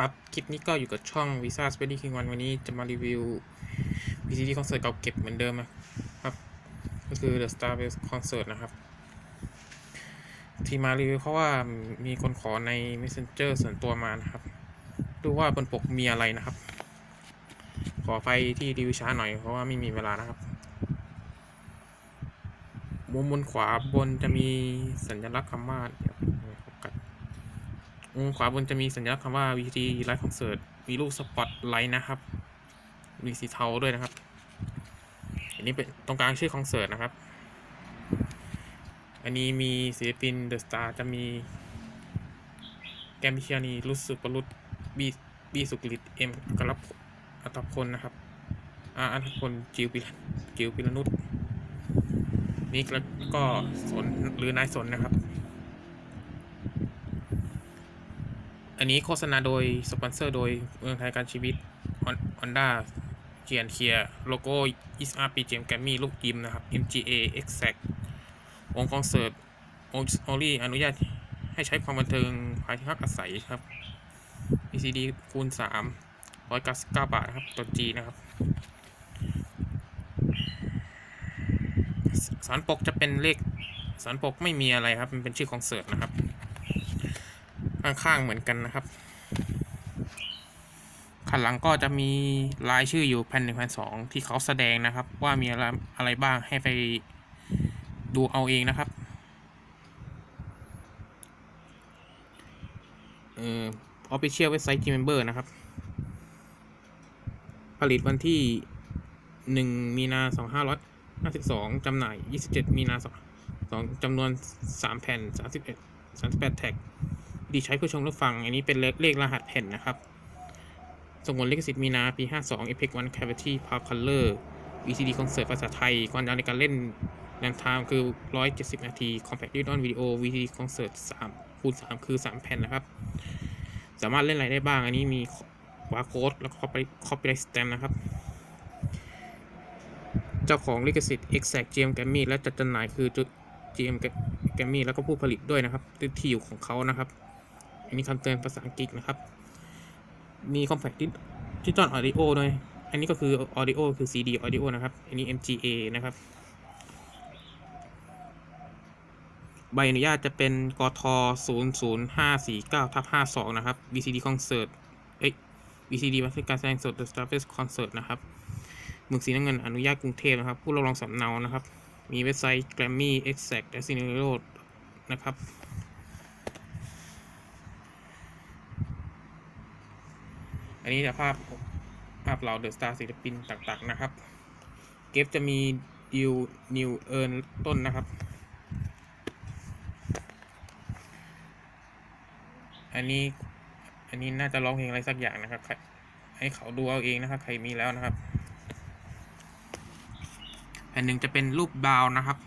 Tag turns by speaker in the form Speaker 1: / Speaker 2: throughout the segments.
Speaker 1: ครับ คลิปนี้ก็อยู่กับช่อง Visa s p e d y King วันวันนี้จะมารีวิว VCD คอนเสิร์ตเก่าเก็บเหมือนเดิมนะครับ ก็คือ The Star Wars Concert นะครับ ที่มารีวิวเพราะว่ามีคนขอใน Messenger ส่วนตัวมานะครับ ดูว่าบนปกมีอะไรนะครับ ขอไปที่รีวิวช้าหน่อยเพราะว่าไม่มีเวลานะครับ มุมบนขวาบนจะมีสัญลักษณ์คำว่าเดี๋ยว มุมขวาบนจะมีสัญลักษณ์คำว่า VT Live Concert มีรูปสปอตไลท์นะครับ มีสีเทาด้วยนะครับ อันนี้เป็นตรงกลางชื่อคอนเสิร์ตนะครับ อันนี้มีศิลปินเดอะสตาร์จะมี แกมพิเชานีรุสุปรุษบีบีสุกฤตเอ็มกรับอัตพลนะครับอาอัตพลจิวปิจิวปิรนุษนี่แล้วก็สนหรือนายสนนะครับ อันนี้โฆษณาโดย สปอนเซอร์โดยเมืองไทยการชีวิตฮอนด้าเกียนเคียโลโก้25ปีเจมแกมมี่ลูกยิมนะครับ MGA Exact วงคอนเสิร์ตโอลี่อนุญาตให้ใช้ความบันเทิงภายที่พักอาศัยครับ ECD คูณ3 199 บาทนะครับตัว G นะครับ สารปกจะเป็นเลขสารปกไม่มีอะไรครับ มันเป็นชื่อคอนเสิร์ตนะครับ ข้างๆเหมือนกันนะครับขันหลังก็จะมีรายชื่ออยู่แผ่นหนึ่งแผ่นสองที่เขาแสดงนะครับ ว่ามีอะไรอะไรบ้างให้ไปดูเอาเองนะครับเอ่อ official website team member นะครับ ผลิตวันที่หนึ่งมีนาสองห้าร้อยห้าสิบสองจำหน่ายยี่สิบเจ็ดมีนาสองจำนวนสามแผ่นสามสิบเอ็ดสามสิบแปดแท็ก ดีใช้ผู้ชมรับฟัง อันนี้เป็นเลขเลขรหัสแผ่นนะครับสงวนลิขสิทธิ์มีนาปี 52 Epic One Cavity Park Color VCD Concert ภาษาไทย ความยาวในการเล่นแรงไทม์คือ 170 นาที Compact Digital Video VCD Concert 3คูณ3คือ 3 แผ่นนะครับ สามารถเล่นอะไรได้บ้าง อันนี้มีวาร์โค้ดแล้วก็ Copyright Stamp นะครับ เจ้าของลิขสิทธิ์ Exact GM Grammy และจัดจำหน่ายคือ GM Grammy แล้วก็ผู้ผลิตด้วยนะครับที่อยู่ของเขานะครับ อันนี้คำเตือนภาษาอังกฤษนะครับ มี compact digital audio ด้วย อันนี้ก็คือ audio คือ CD audio นะครับ อันนี้ MGA นะครับ ใบอนุญาตจะเป็นกท00549ทับ52 นะครับ VCD concert เอ้ย VCD บันทึกการแสดงสด The Star Fest Concert นะครับหมึกสีน้ำเงินอนุญาตกรุงเทพนะครับ ผู้รับรองสำเนานะครับ มีเว็บไซต์ Grammy Exact และ Cinero นะครับ อันนี้จะภาพภาพเราเดอะสตาร์ศิลปินต่างๆนะครับ เก็บจะมีดิวนิวเอิร์นต้นนะครับ อันนี้อันนี้น่าจะร้องเพลงอะไรสักอย่างนะครับ ให้เขาดูเอาเองนะครับ ใครมีแล้วนะครับแผ่นหนึ่งจะเป็นรูปดาวนะครับ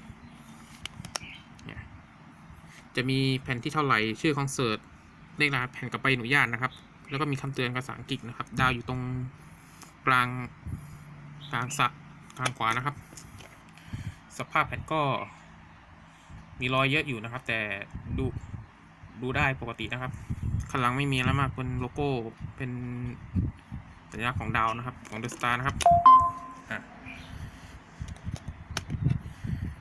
Speaker 1: จะมีแผ่นที่เท่าไหร่ชื่อคอนเสิร์ตเลขรหัสแผ่นกับใบอนุญาตนะครับ แล้วก็มีคำเตือนภาษาอังกฤษนะครับ ดาวอยู่ตรงกลางกลางสะกลางขวานะครับ สภาพแผ่นก็ มีรอยเยอะอยู่นะครับ แต่ดูดูได้ปกตินะครับข้างหลังไม่มีอะไรมากเป็นโลโก้เป็นสัญลักษณ์ของดาวนะครับ ของเดอะสตาร์นะครับ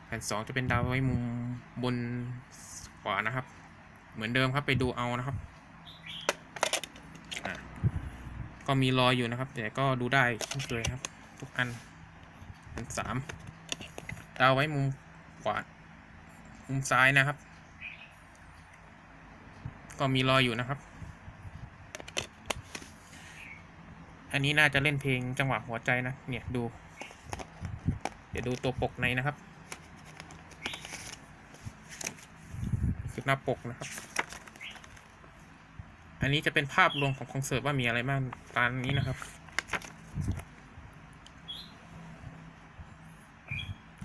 Speaker 1: แผ่นสองจะเป็นดาวไว้มุมบนขวานะครับ เหมือนเดิมครับไปดูเอานะครับ ก็มีรอยอยู่นะครับ แต่ก็ดูได้เช่นเคยครับ ทุกอันอันสามดาวไว้มุมขวามุมซ้ายนะครับ ก็มีรอยอยู่นะครับ อันนี้น่าจะเล่นเพลงจังหวะหัวใจนะ เนี่ยดู เดี๋ยวดูตัวปกในนะครับคือหน้าปกนะครับ อันนี้จะเป็นภาพรวมของคอนเสิร์ตว่ามีอะไรบ้างตามนี้นะครับ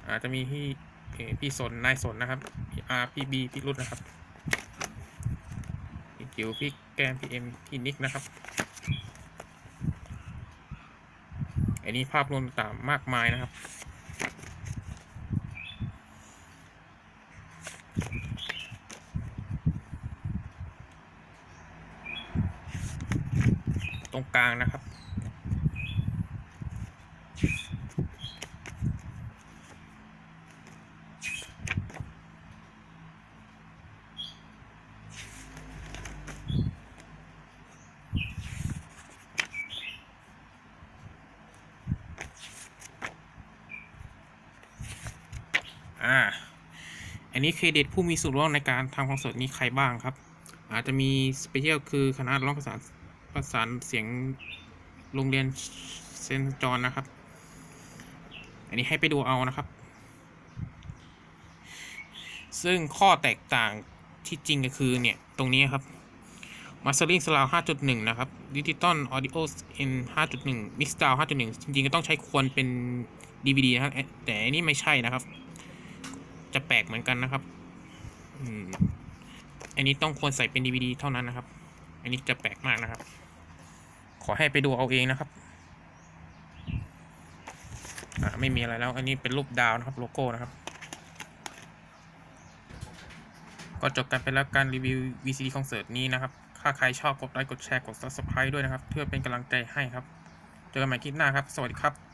Speaker 1: อาจจะมีพี่พี่สนนายสนนะครับพี่อาร์พี่บีพี่รุดนะครับพี่จิ๋วพี่แก้มพี่เอ็มพี่นิกนะครับอันนี้ภาพรวมต่างมากมายนะครับ ตรงกลางนะครับ อ่า อันนี้เครดิตผู้มีส่วนร่วมในการทำคอนเสิร์ตนี้ใครบ้างครับอาจจะมีสเปเชียลคือคณะร้องประสาน ประสานเสียงโรงเรียนเซนจอนนะครับ อันนี้ให้ไปดูเอานะครับ ซึ่งข้อแตกต่างที่จริงก็คือเนี่ย ตรงนี้ครับ Mastering Sound 5.1 นะครับ Digital Audio N 5.1 Mix Down 5.1 จริงๆ ก็ต้องใช้ควรเป็น DVD นะครับ แต่อันนี้ไม่ใช่นะครับ จะแปลกเหมือนกันนะครับอันนี้ต้องควรใส่เป็น DVD เท่านั้นนะครับ อันนี้จะแปลกมากนะครับ ขอให้ไปดูเอาเองนะครับไม่มีอะไรแล้ว อันนี้เป็นรูปดาวนะครับโลโก้นะครับ ก็จบกันไปแล้วการรีวิว VCD คอนเสิร์ตนี้นะครับถ้าใครชอบกดไลค์กดแชร์กด subscribe ด้วยนะครับ เพื่อเป็นกำลังใจให้ครับ เจอกันใหม่คลิปหน้าครับ สวัสดีครับ